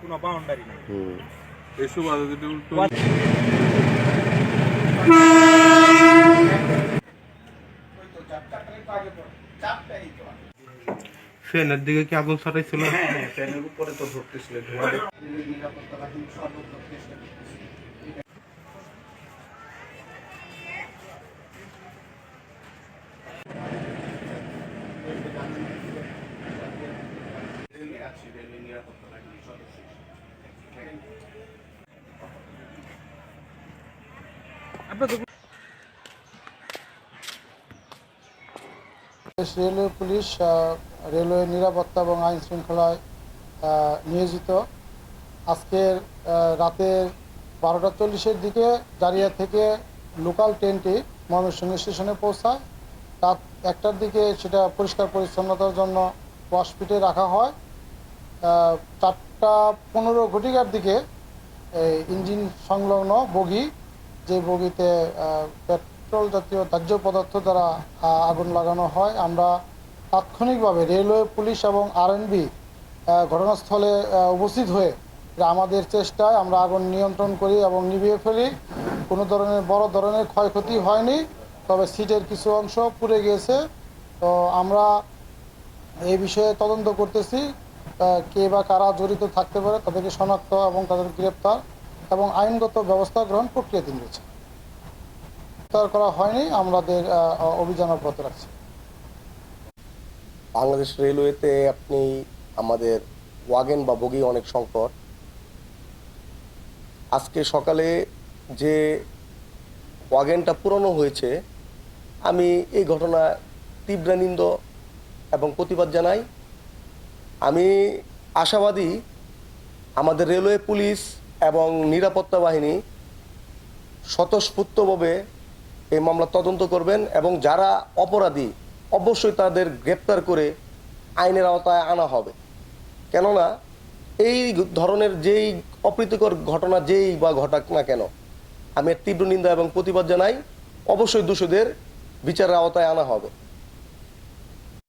কোনো বাউন্ডারি নেই। ফ্যানের দিকে কি আগুন ছড়াইছিল? ফ্যানের উপরে তো ধরতেছিল ধোঁয়া বাংলাদেশ রেলওয়ে পুলিশ রেলওয়ে নিরাপত্তা এবং আইন শৃঙ্খলায় নিয়োজিত। আজকের রাতের বারোটা চল্লিশের দিকে দাঁড়িয়া থেকে লোকাল ট্রেনটি ময়মনসিংহ স্টেশনে পৌঁছায়। রাত একটার দিকে সেটা পরিষ্কার পরিচ্ছন্নতার জন্য ওয়াশপিটে রাখা হয়। আহ, চারটা পনেরো ঘটিকার দিকে ইঞ্জিন সংলগ্ন বগি, যে বগিতে পেট্রোল জাতীয় দাহ্য পদার্থ দ্বারা আগুন লাগানো হয়, আমরা তাৎক্ষণিকভাবে রেলওয়ে, পুলিশ এবং আরএনবি ঘটনাস্থলে উপস্থিত হয়ে আমাদের চেষ্টায় আমরা আগুন নিয়ন্ত্রণ করি এবং নিভিয়ে ফেলি। কোনো ধরনের বড় ধরনের ক্ষয়ক্ষতি হয়নি, তবে সিটের কিছু অংশ পুড়ে গিয়েছে। তো আমরা এই বিষয়ে তদন্ত করতেছি। কে বা কারা জড়িত থাকতে পারে তাদেরকে শনাক্ত এবং তাদের গ্রেপ্তার এবং আইনগত ব্যবস্থা গ্রহণ প্রক্রিয়াধীন রয়েছে গ্রেপ্তার করা হয়নি, আমাদের অভিযান অব্যাহত রাখছি। বাংলাদেশ রেলওয়েতে আপনি আমাদের ওয়াগেন বা বগি অনেক সংকট। আজকে সকালে যে ওয়াগেনটা পুরনো হয়েছে, আমি এই ঘটনা তীব্র নিন্দ এবং প্রতিবাদ জানাই। আমি আশাবাদী আমাদের রেলওয়ে পুলিশ এবং নিরাপত্তা বাহিনী স্বতঃস্ফূর্তভাবে এই মামলা তদন্ত করবেন এবং যারা অপরাধী, অবশ্যই তাদের গ্রেপ্তার করে আইনের আওতায় আনা হবে। কেননা, এই ধরনের যেই অপ্রীতিকর ঘটনা যেই বা ঘটাক না কেন, আমি তীব্র নিন্দা এবং প্রতিবাদ জানাই। অবশ্যই দোষীদের বিচারের আওতায় আনা হবে।